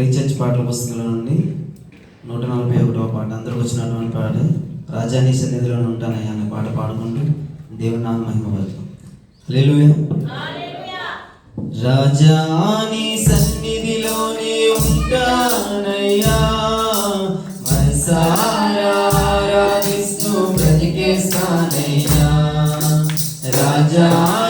క్రైచర్చ్ పాటల పుస్తకంలో నుండి నూట నలభై ఒకటవ పాట. అందరికి వచ్చినటువంటి పాట. రాజాని సన్నిధిలో ఉంటానయ్యా అనే పాట పాడుకుంటూ దేవుని నామ మహిమపరుతాం రాజాని సన్నిధిలోనే ఉంటానయ్యా. రాజా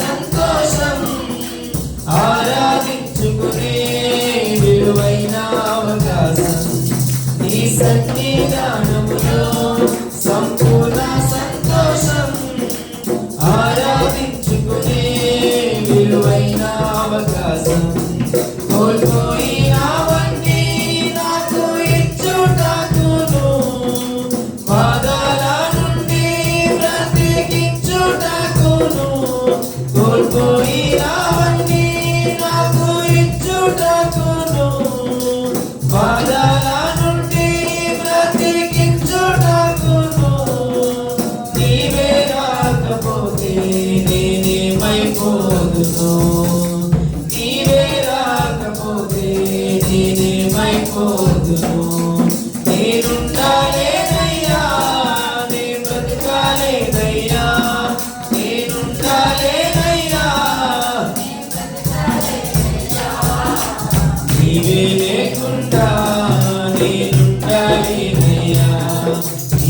సంతోషం ఆరాధించుకునే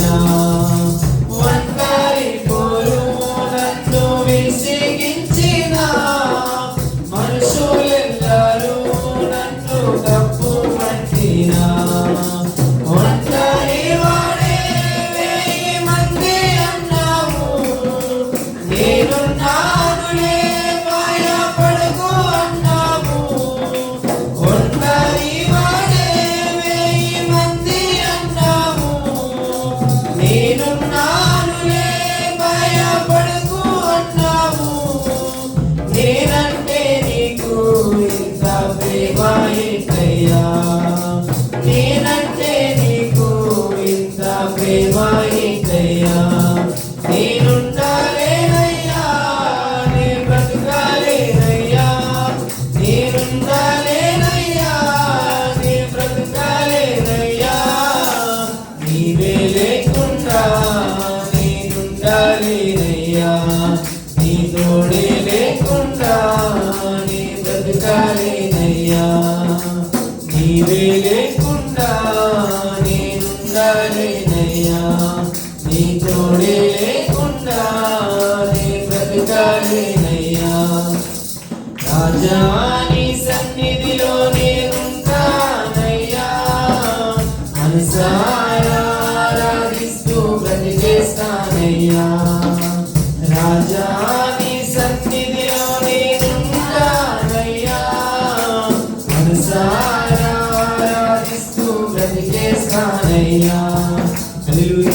now. నేనుండలేనయ్యా నీవే లేకుండా నేనుండలేనయ్యా. నీ తోడే లేకుండా నే బ్రతకలేనయ్యా రాజా నీ సన్నిధిలో నేనుంటానయ్యా. అనుసారా ఆరాధిస్తూ బ్రతికేస్తానయ్యా. రాజా మనసారా హల్లెలూయా